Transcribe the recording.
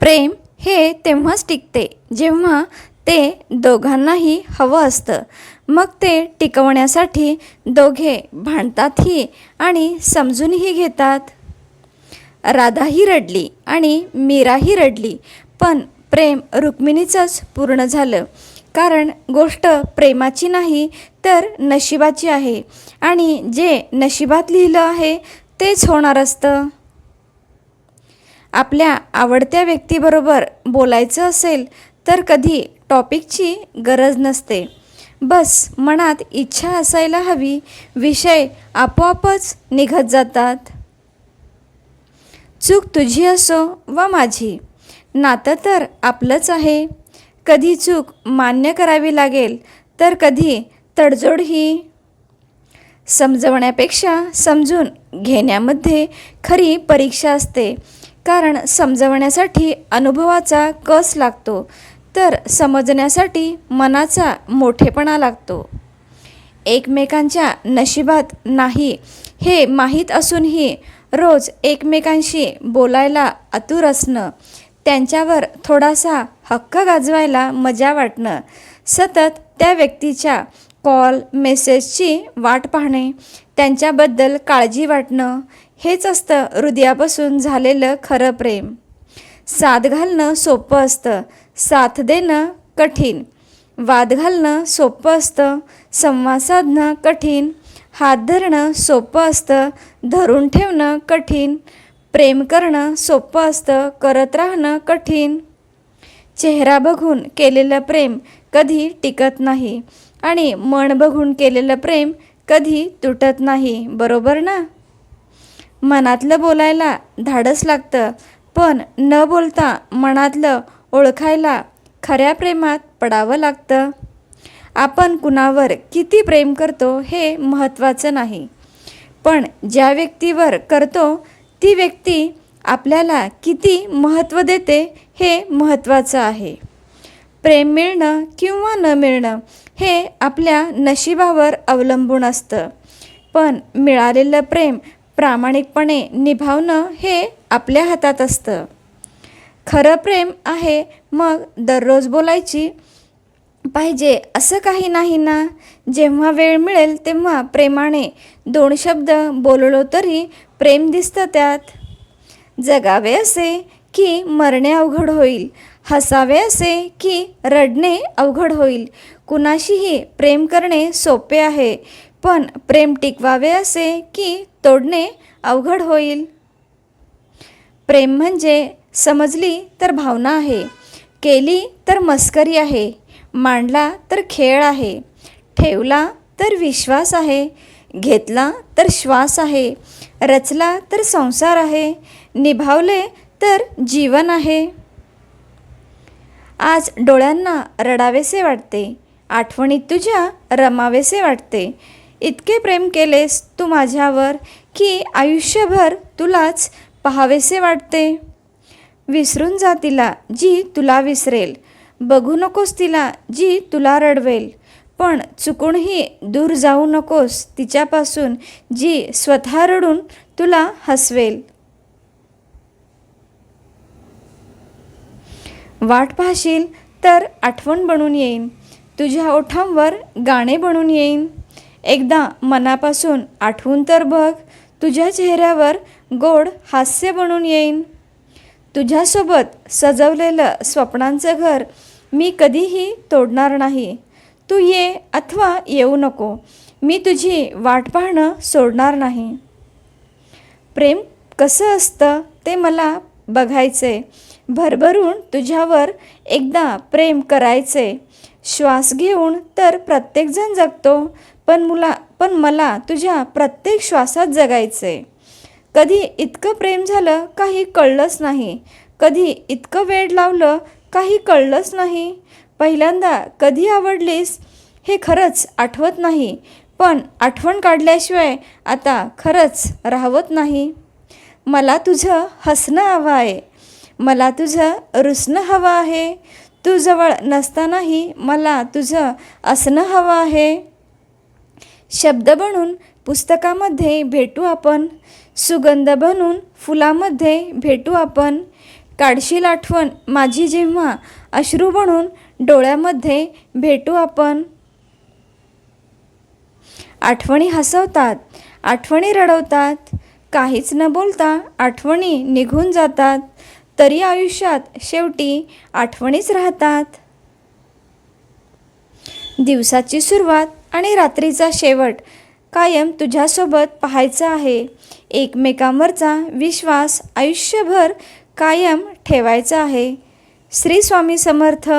प्रेम हे तेव्हाच टिकते जेव्हा ते दोघांनाही हवं असतं. मग ते टिकवण्यासाठी दोघे भांडतातही आणि समजूनही घेतात. राधाही रडली आणि मीराही रडली पण प्रेम रुक्मिणीचंच पूर्ण झालं. कारण गोष्ट प्रेमाची नाही तर नशिबाची आहे. आणि जे नशिबात लिहिलं आहे तेच होणार असतं. आपल्या आवडत्या व्यक्तीबरोबर बोलायचं असेल तर कधी टॉपिकची गरज नसते. बस मनात इच्छा असायला हवी विषय आपोआपच निघत जातात. चूक तुझी असो वा माझी नातं तर आपलंच आहे. कधी चूक मान्य करावी लागेल तर कधी तडजोड ही समजवण्यापेक्षा समजून घेण्यामध्ये खरी परीक्षा असते. कारण समजवण्यासाठी अनुभवाचा कस लागतो तर समजण्यासाठी मनाचा मोठेपणा लागतो. एकमेकांच्या नशिबात नाही हे माहीत असूनही रोज एकमेकांशी बोलायला आतुर असणं त्यांच्यावर थोडासा हक्क गाजवायला मजा वाटणं सतत त्या व्यक्तीच्या कॉल मेसेजची वाट पाहणे त्यांच्याबद्दल काळजी वाटणं हेच असतं हृदयापासून झालेलं खरं प्रेम. साथ घालणं सोपं असतं साथ देणं कठीण. वाद घालणं सोपं असतं संवाद साधणं कठीण. हात धरणं सोपं असतं धरून ठेवणं कठीण. प्रेम करणं सोपं असतं करत राहणं कठीण. चेहरा बघून केलेलं प्रेम कधी टिकत नाही. आणि मन बघून केलेलं प्रेम कधी तुटत नाही बरोबर ना? मनातलं बोलायला धाडस लागतं पण न बोलता मनातलं ओळखायला खऱ्या प्रेमात पडावं लागतं. आपण कुणावर किती प्रेम करतो हे महत्त्वाचं नाही. पण ज्या व्यक्तीवर करतो ती व्यक्ती आपल्याला किती महत्त्व देते हे महत्त्वाचं आहे. प्रेम मिळणं किंवा न मिळणं हे आपल्या नशिबावर अवलंबून असतं. पण मिळालेलं प्रेम प्रामाणिकपणे निभावणं हे आपल्या हातात असतं. खरं प्रेम आहे मग दररोज बोलायची? पाहिजे असं काही नाही ना? जेव्हा वेळ मिळेल तेव्हा प्रेमाने दोन शब्द बोललो तरी प्रेम दिसतं त्यात. जगावे असे की मरणे अवघड होईल. हसावे असे की रडणे अवघड होईल. कुणाशीही प्रेम करणे सोपे आहे पण प्रेम टिकवावे असे की तोडणे अवघड होईल. प्रेम म्हणजे समजली तर भावना आहे केली तर मस्करी आहे मांडला तर खेळ आहे ठेवला तर विश्वास आहे घेतला तर श्वास आहे रचला तर संसार आहे निभावले तर जीवन आहे. आज डोळ्यांना रडावेसे वाटते आठवणीत तुझ्या रमावेसे वाटते. इतके प्रेम केलेस तू माझ्यावर की आयुष्यभर तुलाच पहावेसे वाटते. विसरून जा तिला जी तुला विसरेल. बघू नकोस तिला जी तुला रडवेल. पण चुकूनही दूर जाऊ नकोस तिच्यापासून जी स्वतः रडून तुला हसवेल. वाट पाहशील तर आठवण बनून येईन. तुझ्या ओठांवर गाणे बनून येईन. एकदा मनापासून आठवून तर बघ तुझ्या चेहऱ्यावर गोड हास्य बनून येईन. तुझ्यासोबत सजवलेलं स्वप्नांचं घर मी कधीही तोडणार नाही. तू ये अथवा येऊ नको. मी तुझी वाट पाहणं सोडणार नाही. प्रेम कसं असतं ते मला बघायचं आहे भरभरून तुझ्यावर एकदा प्रेम करायचे. श्वास घेऊन तर प्रत्येकजण जगतो पण मुला पण मला तुझ्या प्रत्येक श्वासात जगायचे. कधी इतकं प्रेम झालं काही कळलंच नाही. कधी इतकं वेळ लावलं काही कळलंच नाही. पहिल्यांदा कधी आवडलीस हे खरंच आठवत नाही. पण आठवण काढल्याशिवाय आता खरंच राहवत नाही. मला तुझं हसणं हवं आहे. मला तुझं रुसणं हवं आहे. तू जवळ नसतानाही मला तुझं असणं हवं आहे. शब्द बनून पुस्तकामध्ये भेटू आपण. सुगंध बनून फुलामध्ये भेटू आपण. काढशील आठवण माझी जेव्हा अश्रू बनून डोळ्यामध्ये भेटू आपण. आठवणी हसवतात आठवणी रडवतात. काहीच न बोलता आठवणी निघून जातात. तरी आयुष्यात शेवटी आठवणीच राहतात. दिवसाची सुरुवात आणि रात्रीचा शेवट कायम तुझ्यासोबत पाहायचा आहे. एकमेकांवरचा विश्वास आयुष्यभर कायम ठेवायचा आहे. श्री स्वामी समर्थ.